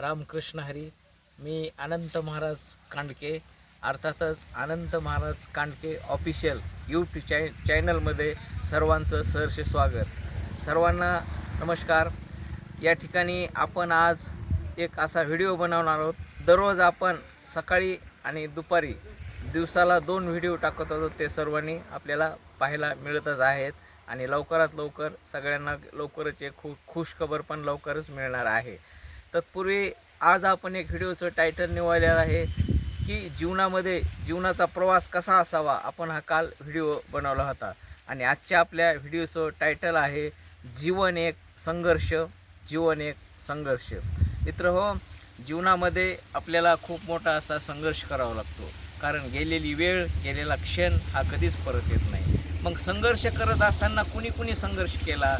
रामकृष्ण हरी मी अनंत महाराज कांडके अर्थातच Anant Maharaj Kandke official YouTube चॅ चॅनलमध्ये सर्वांचं सहर्ष स्वागत. सर्वांना नमस्कार. या ठिकाणी आपण आज एक असा व्हिडिओ बनवणार आहोत. दररोज आपण सकाळी आणि दुपारी दिवसाला दोन व्हिडिओ टाकत होतो ते सर्वांनी आपल्याला पाहायला मिळतच आहेत आणि लवकरात लवकर सगळ्यांना लवकरच एक खु खुशखबर पण लवकरच मिळणार आहे. तत्पूर्वी आज आपण एक व्हिडिओचं टायटल निवडलेलं आहे की जीवनामध्ये जीवनाचा प्रवास कसा असावा आपण हा काल व्हिडिओ बनवला होता. आणि आजच्या आपल्या व्हिडिओचं टायटल आहे जीवन एक संघर्ष जीवन एक संघर्ष. मित्र हो जीवनामध्ये आपल्याला खूप मोठा असा संघर्ष करावा लागतो. कारण गेलेली वेळ गेलेला क्षण हा कधीच परत येत नाही. मग संघर्ष करत असताना कुणी कुणी संघर्ष केला?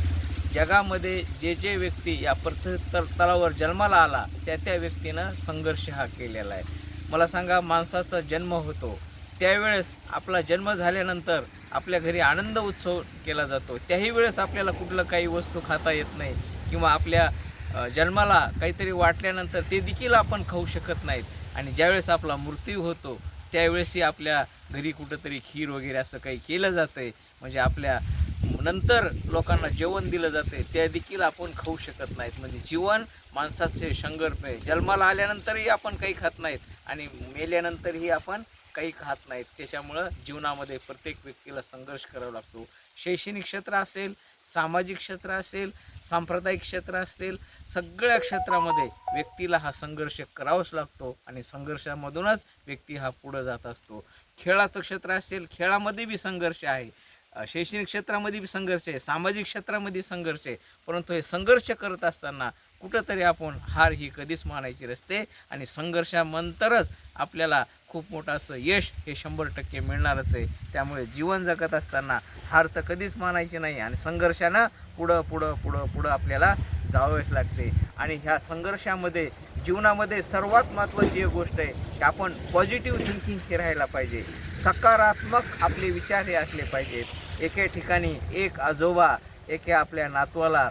जगामध्ये जे जे व्यक्ती या पृथ्वीतलावर तलावर जन्माला आला त्या त्या व्यक्तीनं संघर्ष हा केलेला आहे. मला सांगा माणसाचा जन्म होतो. त्यावेळेस आपला जन्म झाल्यानंतर आपल्या घरी आनंद उत्सव केला जातो. त्याही वेळेस आपल्याला कुठलं काही वस्तू खाता येत नाही किंवा आपल्या जन्माला काहीतरी वाटल्यानंतर ते देखील आपण खाऊ शकत नाहीत. आणि ज्यावेळेस आपला मृत्यू होतो त्यावेळेसही आपल्या घरी कुठंतरी खीर वगैरे असं काही केलं जातं आहे म्हणजे आपल्या नंतर लोकांना जेवण दिलं जाते ते देखील आपण खाऊ शकत नाहीत. म्हणजे जीवन माणसाचे संघर्ष आहे जन्माला आल्यानंतरही आपण काही खात नाहीत आणि मेल्यानंतरही आपण काही खात नाहीत. त्याच्यामुळं जीवनामध्ये प्रत्येक व्यक्तीला संघर्ष करावा लागतो. शैक्षणिक क्षेत्र असेल सामाजिक क्षेत्र असेल सांप्रदायिक क्षेत्र असेल सगळ्या क्षेत्रामध्ये व्यक्तीला हा संघर्ष करावाच लागतो आणि संघर्षामधूनच व्यक्ती हा पुढं जात असतो. खेळाचं क्षेत्र असेल खेळामध्ये बी संघर्ष आहे. शैक्षणिक क्षेत्रामध्ये बी संघर्ष आहे सामाजिक क्षेत्रामध्ये संघर्ष आहे. परंतु हे संघर्ष करत असताना कुठंतरी आपण हार ही कधीच मानायची नसते आणि संघर्षानंतरच आपल्याला खूप मोठं असं यश हे शंभर टक्के मिळणारच आहे. त्यामुळे जीवन जगत असताना हार तर कधीच मानायची नाही आणि संघर्षानं पुढं पुढं पुढं पुढं आपल्याला जावेच लागते. आणि ह्या संघर्षामध्ये जीवनामध्ये सर्वात महत्त्वाची एक गोष्ट आहे की आपण पॉझिटिव्ह थिंकिंग हे राहायला पाहिजे. सकारात्मक आपले विचार हे असले पाहिजेत. एके ठिकाणी एक आजोबा एके आपल्या नातवाला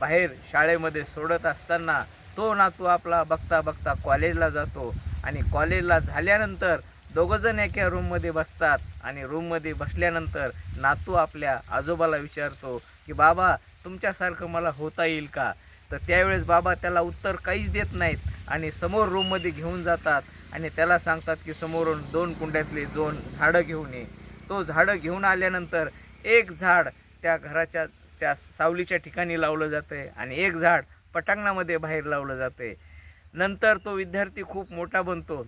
बाहेर शाळेमध्ये सोडत असताना तो नातू आपला बघता बघता कॉलेजला जातो आणि कॉलेजला झाल्यानंतर दोघंजण एका रूममध्ये बसतात आणि रूममध्ये बसल्यानंतर नातू आपल्या आजोबाला विचारतो की बाबा तुमच्यासारखं मला होता येईल का? तर त्यावेळेस बाबा त्याला उत्तर काहीच देत नाहीत आणि समोर रूममध्ये घेऊन जातात आणि त्याला सांगतात की समोरून दोन कुंड्यातली दोन झाडं घेऊन ये. तो झाडं घेऊन आल्यानंतर एक झाड त्या घराच्या त्या सावलीच्या ठिकाणी लावलं जातं आहे आणि एक झाड पटांगणामध्ये बाहेर लावलं जातं. आहे नंतर तो विद्यार्थी खूप मोठा बनतो.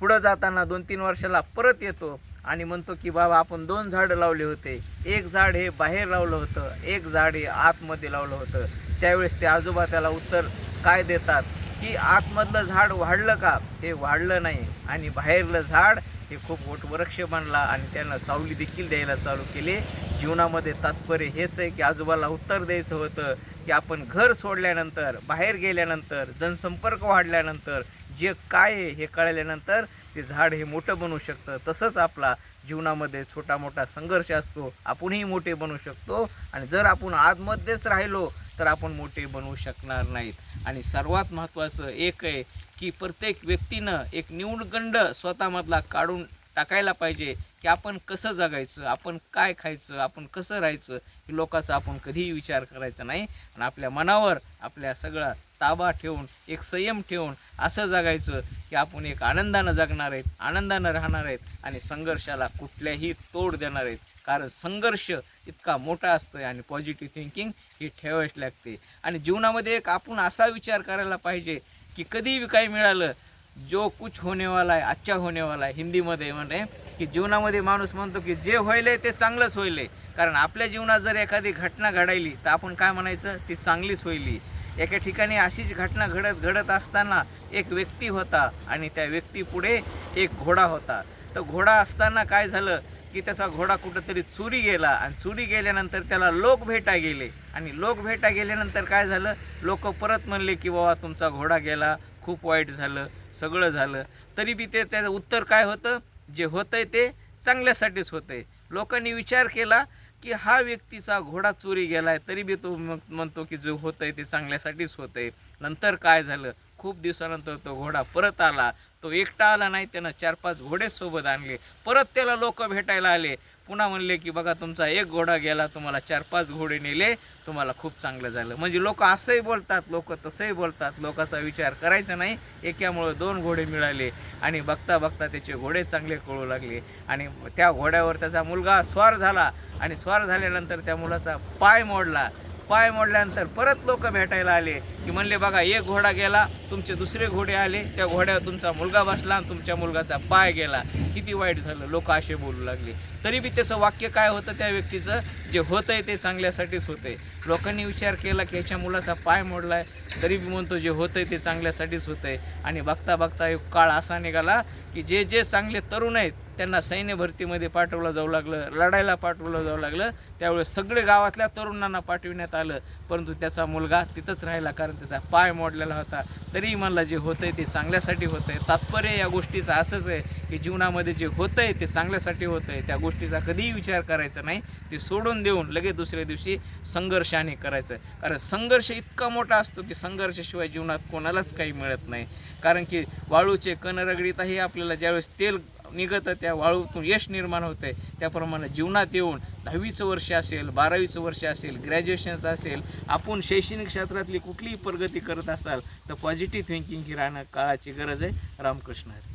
पुढं जाताना दोन तीन वर्षाला परत येतो आणि म्हणतो की बाबा आपण दोन झाडं लावले होते. एक झाड हे बाहेर लावलं होतं. एक झाड हे आतमध्ये लावलं होतं. त्यावेळेस ते आजोबा त्याला उत्तर काय देतात? की आतमधलं झाड वाढलं का? हे वाढलं नाही. आणि बाहेरलं झाड हे खूप मोठं वृक्ष बनला आणि त्यांना सावली देखील द्यायला चालू केली. जीवनामध्ये तात्पर्य हेच आहे की आजोबाला उत्तर द्यायचं होतं की आपण घर सोडल्यानंतर बाहेर गेल्यानंतर जनसंपर्क वाढल्यानंतर जे काय आहे हे कळल्यानंतर ते झाड हे मोठं बनू शकतं. तसंच आपला जीवनामध्ये छोटा मोठा संघर्ष असतो आपणही मोठे बनू शकतो. आणि जर आपण आतमध्येच राहिलो तर आपण मोठे बनवू शकणार नाहीत. आणि सर्वात महत्त्वाचं एक आहे की प्रत्येक व्यक्तीनं एक निवडगंड स्वतःमधला काढून टाकायला पाहिजे की आपण कसं जगायचं आपण काय खायचं आपण कसं राहायचं हे लोकांचा आपण कधीही विचार करायचा नाही. आणि आपल्या मनावर आपल्या सगळा ताबा ठेवून एक संयम ठेवून असं जगायचं की आपण एक आनंदानं जगणार आहेत आनंदानं राहणार आहेत आणि संघर्षाला कुठल्याही तोड देणार आहेत. कारण संघर्ष इतका मोठा असतो आणि पॉझिटिव्ह थिंकिंग ही ठेवावीच लागते. आणि जीवनामध्ये एक आपण असा विचार करायला पाहिजे की कधीही काही मिळालं जो कुछ होणेवाला आहे अच्छा होणेवाला आहे हिंदीमध्ये म्हणजे की जीवनामध्ये माणूस म्हणतो की जे होईल ते चांगलंच होईल कारण आपल्या जीवनात जर एखादी घटना घडायली तर आपण काय म्हणायचं? ती चांगलीच होईल एका ठिकाणी अशीच घटना घडत घडत असताना एक व्यक्ती होता आणि त्या व्यक्तीपुढे एक घोडा होता. तर घोडा असताना काय झालं? की त्याचा घोडा कुठंतरी चोरी गेला आणि चोरी गेल्यानंतर त्याला लोक भेटा गेले. आणि लोक भेटा गेल्यानंतर काय झालं? लोक परत म्हणले की बाबा तुमचा घोडा गेला खूप वाईट झालं सगळं झालं. तरी बी ते त्याचं उत्तर काय होतं? जे होतंय ते चांगल्यासाठीच होतंय. लोकांनी विचार केला की हा व्यक्तीचा घोडा चोरी गेलाय तरी बी तो मग म्हणतो की जो आहे ते चांगल्यासाठीच होतं आहे नंतर काय झालं? खूप दिवसानंतर तो घोडा परत आला. तो एकटा आला नाही त्यानं चार पाच घोडे सोबत आणले. परत त्याला लोक भेटायला आले. पुन्हा म्हणले की बघा तुमचा एक घोडा गेला तुम्हाला चार पाच घोडे नेले तुम्हाला खूप चांगलं झालं. म्हणजे लोक असंही बोलतात लोक तसंही बोलतात. लोकाचा विचार करायचा नाही. एकामुळं दोन घोडे मिळाले आणि बघता बघता त्याचे घोडे चांगले कळू लागले. आणि त्या घोड्यावर त्याचा मुलगा स्वार झाला. आणि स्वार झाल्यानंतर त्या मुलाचा पाय मोडला. पाय मोडल्यानंतर परत लोक भेटायला आले की म्हणले बघा एक घोडा गेला तुमचे दुसरे घोडे आले त्या घोड्यावर तुमचा मुलगा बसला आणि तुमच्या मुलगाचा पाय गेला. किती वाईट झालं लोक असे बोलू लागले. तरी बी त्याचं वाक्य काय होतं त्या व्यक्तीचं? जे होतं आहे ते चांगल्यासाठीच होतंय. लोकांनी विचार केला की याच्या मुलाचा पाय मोडलाय तरी बी म्हणतो जे होतंय ते चांगल्यासाठीच होतंय. आणि बघता बघता एक काळ असा निघाला की जे जे चांगले तरुण आहेत त्यांना सैन्य भरतीमध्ये पाठवलं जाऊ लागलं लढायला पाठवलं जाऊ लागलं. त्यावेळेस सगळे गावातल्या तरुणांना पाठविण्यात आलं. परंतु त्याचा मुलगा तिथंच राहिला कारण त्याचा पाय मोडलेला होता. तरी मला जे होतं आहे ते चांगल्यासाठी होतं आहे तात्पर्य या गोष्टीचं असंच आहे की जीवनामध्ये जे होतं आहे ते चांगल्यासाठी होतं आहे त्या गोष्टीचा कधीही विचार करायचा नाही. ते सोडून देऊन लगेच दुसऱ्या दिवशी संघर्षाने करायचं. कारण संघर्ष इतका मोठा असतो की संघर्षाशिवाय जीवनात कोणालाच काही मिळत नाही. कारण की वाळूचे कण रगडीतही आपल्याला ज्यावेळेस तेल निघतं त्या वाळूतून यश निर्माण होतं आहे. त्याप्रमाणे जीवनात येऊन दहावीचं वर्ष असेल बारावीचं वर्ष असेल ग्रॅज्युएशनचं असेल आपण शैक्षणिक क्षेत्रातली कुठलीही प्रगती करत असाल तर पॉझिटिव्ह थिंकिंग ही राहणं काळाची गरज आहे. रामकृष्ण हरी.